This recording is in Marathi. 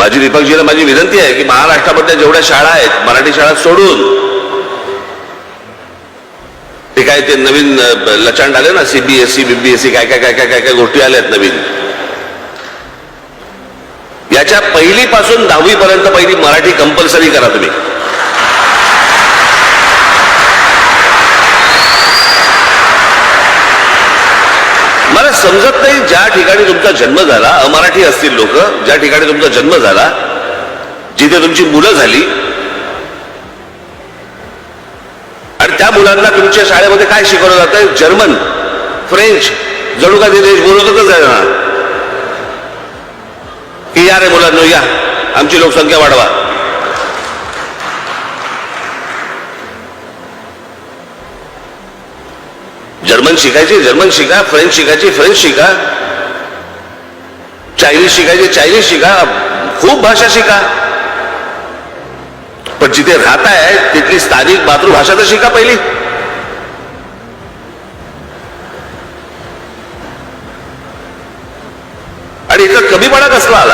माझी दीपकजीला माझी विनंती आहे की महाराष्ट्रामधल्या जेवढ्या शाळा आहेत मराठी शाळा सोडून ते काय ते नवीन लचांड आले ना सीबीएसई बीबीएसई काय काय काय काय काय काय गोष्टी आल्यात नवीन. याच्या पहिली पासून पहिली मराठी कंपल्सरी करा तुम्ही. मला समजत नाही ज्या ठिकाणी तुमचा जन्म झाला अमराठी असतील लोक ज्या ठिकाणी तुमचा जन्म झाला जिथे तुमची मुलं झाली आणि त्या मुलांना तुमच्या शाळेमध्ये काय शिकवलं जातं जर्मन फ्रेंच जणू का ते देश बोलतच आहे ना. की या रे मुलांनो या. आमची लोकसंख्या वाढवा. जर्मन शिकायची जर्मन शिका फ्रेंच शिकायची फ्रेंच शिका. चायनीज शिकायची चायनीज शिका. खूप भाषा शिका. पण जिथे राहताय तिथली स्थानिक मातृभाषा तर शिका पहिली. आणि इथं कमीपणा कसला?